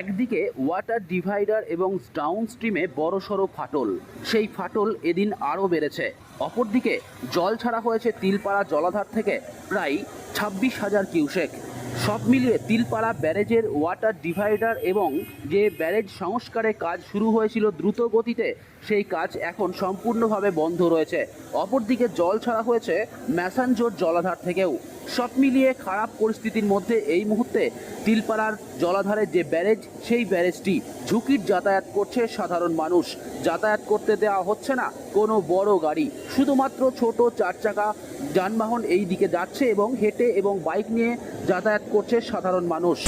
একদিকে water divider এবং down স্ট্রিমে বড়সড় ফাটল। সেই ফাটল এদিন আরও বেড়েছে। অপরদিকে জল ছাড়া হয়েছে তিলপাড়া জলাধার থেকে প্রায় ছাব্বিশ হাজার কিউসেক। সব মিলিয়ে তিলপাড়া ব্যারেজের ওয়াটার ডিভাইডার এবং যে ব্যারেজ সংস্কারের কাজ শুরু হয়েছিল দ্রুত গতিতে, সেই কাজ এখন সম্পূর্ণভাবে বন্ধ রয়েছে। অপরদিকে জল ছাড়া হয়েছে ম্যাসানজোর জলাধার থেকেও। সব মিলিয়ে খারাপ পরিস্থিতির মধ্যে এই মুহূর্তে তিলপাড়ার জলাধারের যে ব্যারেজ, সেই ব্যারেজটি ঝুঁকির যাতায়াত করছে সাধারণ মানুষ। যাতায়াত করতে দেওয়া হচ্ছে না কোনো বড় গাড়ি। শুধুমাত্র ছোট চার চাকা যানবাহন এই দিকে যাচ্ছে এবং হেঁটে এবং বাইক নিয়ে যাতায়াত করছে সাধারণ মানুষ।